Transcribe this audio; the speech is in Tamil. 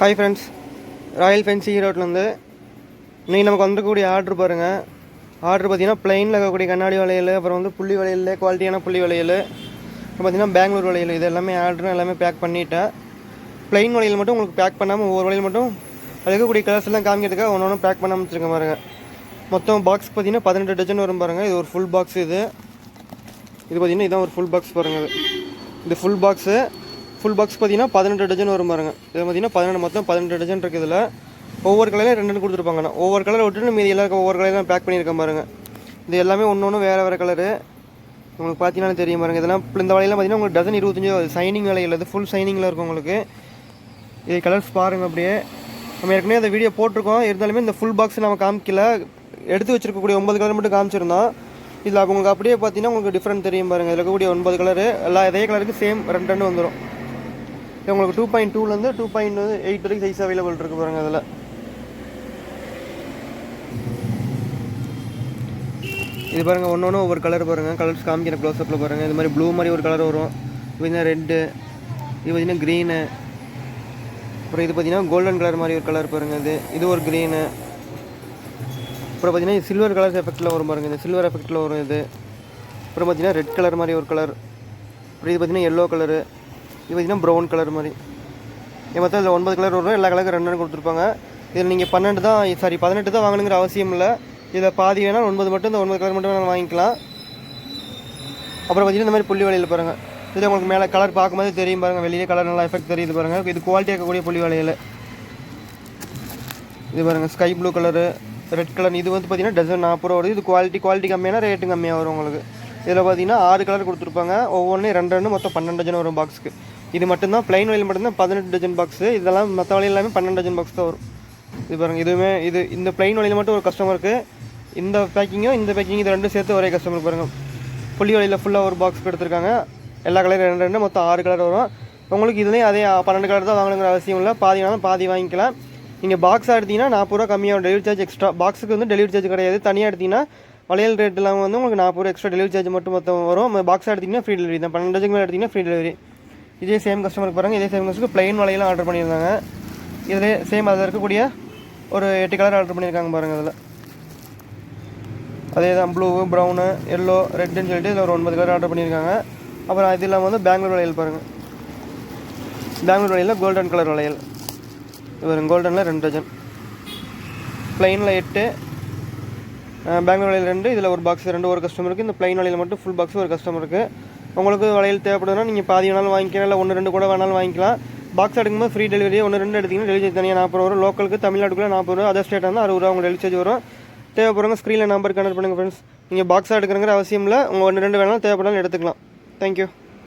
ஹாய் ஃப்ரெண்ட்ஸ் ராயல் ஃபென்சி ஈரோட்லேருந்து இன்றைக்கி நமக்கு வந்துருக்கக்கூடிய ஆர்டர் பாருங்கள் ஆர்டர் பார்த்தீங்கன்னா பிளெயினில் இருக்கக்கூடிய கண்ணாடி வளையல் அப்புறம் வந்து புள்ளி வளையல் குவாலிட்டியான புள்ளி வளையல் அப்புறம் பார்த்தீங்கன்னா பெங்களூர் வளையல் இது எல்லாமே ஆர்டர் எல்லாமே பேக் பண்ணிட்டேன். பிளெயின் வளையல் மட்டும் உங்களுக்கு பேக் பண்ணாமல் ஒவ்வொரு வளையல் மட்டும் அது இருக்கக்கூடிய கலர்ஸ் எல்லாம் காமிக்கிறதுக்காக ஒன்று ஒன்று பேக் பண்ணாமல் வச்சுருக்க பாருங்கள் மொத்தம் பாக்ஸ் பார்த்தீங்கன்னா பதினெட்டு டஜன் வரும் பாருங்கள் இது ஒரு ஃபுல் பாக்ஸ் இது. இது பார்த்தீங்கன்னா இதான் ஒரு ஃபுல் பாக்ஸ் பாருங்கள் இது. ஃபுல் பாக்ஸு ஃபுல் பாக்ஸ் பார்த்தீங்கன்னா பதினெட்டு டஜன் வரும் பாருங்க. இதை பார்த்தீங்கன்னா பதினெட்டு மொத்தம் பதினெட்டு டஜன் இருக்குது இதில். ஒவ்வொரு கலர்லையும் ரெண்டு ரெண்டு கொடுத்துருப்பாங்கண்ணா ஒவ்வொரு கலர் விட்டுட்டு மீதி எல்லாருக்கும் ஒவ்வொரு கலர்லாம் பேக் பண்ணியிருக்கேன் பாருங்க. இது எல்லாமே ஒன்று ஒன்று வேறு வேறு கலரு உங்களுக்கு பார்த்தீங்கன்னா தெரியும் பாருங்க. இதெல்லாம் இந்த வலையெல்லாம் பார்த்தீங்கன்னா உங்களுக்கு டசன் இருபத்தஞ்சு சைனிங் வலையில் இது ஃபுல் சைனிங்கில் இருக்கும் உங்களுக்கு. இது கலர்ஸ் பாருங்கள் அப்படியே. நம்ம ஏற்கனவே அந்த வீடியோ போட்டிருக்கோம். இருந்தாலுமே இந்த ஃபுல் பாக்ஸ் நம்ம காமிக்கல. எடுத்து வச்சிருக்கக்கூடிய ஒன்பது கலர் மட்டும் காமிச்சிருந்தோம். இதில் உங்களுக்கு அப்படியே பார்த்தீங்கன்னா உங்களுக்கு டிஃப்ரெண்ட் தெரியும் பாருங்கள் இதில் இருக்கக்கூடிய ஒன்பது கலரு எல்லா இதே கலருக்கு சேம் ரெண்டு ரெண்டு வந்துடும் இது உங்களுக்கு டூ பாயிண்ட் டூலேருந்து டூ பாயிண்ட் எயிட் வரைக்கும் சைஸ் அவைலபிள் இருக்கு பாருங்க அதில். இது பாருங்க ஒன்று ஒன்று ஒவ்வொரு கலர் பாருங்க. கலர்ஸ் காமிக்கிற க்ளோஸ்அப்பில் பாருங்க. இது மாதிரி ப்ளூ மாதிரி ஒரு கலர் வரும். இது பார்த்தீங்கன்னா ரெட்டு இது பார்த்தீங்கன்னா க்ரீனு அப்புறம் இது பார்த்தீங்கன்னா கோல்டன் கலர் மாதிரி ஒரு கலர் பாருங்க இது. இது ஒரு க்ரீனு அப்புறம் பார்த்தீங்கன்னா சில்வர் கலர் எஃபெக்டில் வரும் பாருங்க. இந்த சில்வர் எஃபெக்ட்டில் வரும் இது. அப்புறம் பார்த்தீங்கன்னா ரெட் கலர் மாதிரி ஒரு கலர் அப்புறம் இது பார்த்தீங்கன்னா எல்லோ கலரு இது பார்த்தீங்கன்னா ப்ரௌன் கலர் மாதிரி. இது மொத்தம் இதில் ஒன்பது கலர் வரும். எல்லா கலருக்கு ரெண்டு கொடுத்துருப்பாங்க. இதில் நீங்கள் பன்னெண்டு தான் சாரி பதினெட்டு தான் வாங்கணுங்கிற அவசியம் இல்லை. இதில் பாதி வேணால் ஒன்பது மட்டும் இந்த ஒன்பது கலர் மட்டும் வேணால் வாங்கிக்கலாம். அப்புறம் பார்த்தீங்கன்னா இந்த மாதிரி புள்ளி வலையில் பாருங்கள் இது உங்களுக்கு மேலே கலர் பார்க்கும்போது தெரியும் பாருங்கள் வெளியே கலர் நல்லா எஃபெக்ட் தெரியுது பாருங்கள் இது குவாலிட்டி இருக்கக்கூடிய புள்ளி வலையில் இது பாருங்கள் sky blue colour red colour இது வந்து பார்த்தீங்கன்னா டசன் நாற்பது ரூபா வருது இது குவாலிட்டி குவாலிட்டி கம்மியான ரேட்டு கம்மியாக வரும் உங்களுக்கு. இதில் பார்த்தீங்கன்னா ஆறு கலர் கொடுத்துருப்பாங்க. ஒவ்வொன்றும் ரெண்டு ரெண்டு மொத்தம் பன்னெண்டு டஜன் வரும் பாக்ஸ்க்கு இது மட்டும்தான் பிளைன் வயல் மட்டும்தான் பதினெட்டு டஜன் பாக்ஸு இதெல்லாம் மற்ற வழி எல்லாமே பன்னெண்டு டஜன் பாக்ஸ் தான் வரும். இது பாருங்கள் இதுவுமே இது இந்த பிளைன் வழியில் மட்டும் ஒரு கஸ்டமருக்கு இந்த பேக்கிங்கும் இந்த பேக்கிங் இது ரெண்டும் சேர்த்து ஒரே கஸ்டமர் பாருங்கள் புள்ளி வழியில் ஃபுல்லாக ஒரு பாக்ஸ் எடுத்திருக்காங்க. எல்லா கலரும் ரெண்டு ரெண்டு மொத்தம் ஆறு கலர் வரும். உங்களுக்கு இதுலேயும் அதே பன்னெண்டு கலர் தான் வாங்கணுங்கிற அவசியம் இல்லை. பாதி வேணாலும் பாதி வாங்கிக்கலாம். நீங்கள் பாக்ஸாக எடுத்தீங்கன்னா நாற்பது ரூபா கம்மியாகும் டெலிவரி சார்ஜ் எக்ஸ்ட்ரா பாக்ஸுக்கு வந்து டெலிவரி சார்ஜ் கிடையாது. தனியாக எடுத்தீங்கன்னா வளையல் ரேட் இல்லாமல் வந்து உங்களுக்கு நாற்பது ரூபா எக்ஸ்ட்ரா டெலிவரி சார்ஜ் மட்டும் மொத்தம் வரும். பாக்ஸாக எடுத்தீங்கன்னா ஃப்ரீ டெலிவரி தான். பன்னெண்டு மேலே எடுத்தீங்கன்னா ஃப்ரீ டெலிவரி இதே சேம் கஸ்டமருக்கு பாருங்கள் இதே சேம் கஸ்டமருக்கு ப்ளைன் வலையெல்லாம் ஆர்டர் பண்ணியிருந்தாங்க. இதில் சேம் அதில் இருக்கக்கூடிய ஒரு எட்டு கலர் ஆர்டர் பண்ணியிருக்காங்க பாருங்கள் அதில். அதே தான் ப்ளூ ப்ரௌனு எல்லோ ரெட்டுன்னு சொல்லிட்டு இதில் ஒரு ஒன்பது கலர் ஆர்டர் பண்ணியிருக்காங்க. அப்புறம் அது இல்லாமல் வந்து பெங்களூர் வளையல் பாருங்கள் பெங்களூர் வளையலில் கோல்டன் கலர் வளையல். இது வரும் கோல்டனில் ரெண்டு டஜன் ப்ளைனில் எட்டு பெங்களூர் வளையல் ரெண்டு இதில் ஒரு பாக்ஸ் ரெண்டு ஒரு கஸ்டமருக்கு இந்த ப்ளைன் வளையல் மட்டும் ஃபுல் பாக்ஸ் ஒரு கஸ்டமருக்கு உங்களுக்கு வளையல் தேவைப்படுதுன்னா நீங்கள் பாதி வேணாலும் வாங்கிக்கலாம் இல்லை ஒன்று ரெண்டு கூட வேணாலும் வாங்கிக்கலாம். பாக்ஸ் எடுக்கும்போது ஃப்ரீ டெலிவரி ஒன்று ரெண்டு எடுத்தீங்கன்னா டெலிவரி தனியாக நாற்பது ரூபா லோக்கலுக்கு தமிழ்நாட்டுக்குள்ளே நாற்பது ரூபா அதர் ஸ்டேட் வந்து அறுபது ரூபா உங்களுக்கு டெலிவரி சார்ஜ் வரும். தேவைப்படுறவங்க ஸ்க்ரீனில் நம்பர் கனெக்ட் பண்ணுங்கள் ஃப்ரெண்ட்ஸ் நீங்கள் பாக்ஸாக எடுக்கிறங்கிற அவசியம் இல்லை. உங்கள் ஒன்று ரெண்டு வேணாலும் தேவைப்படாலும் எடுத்துக்கலாம். தேங்க்யூ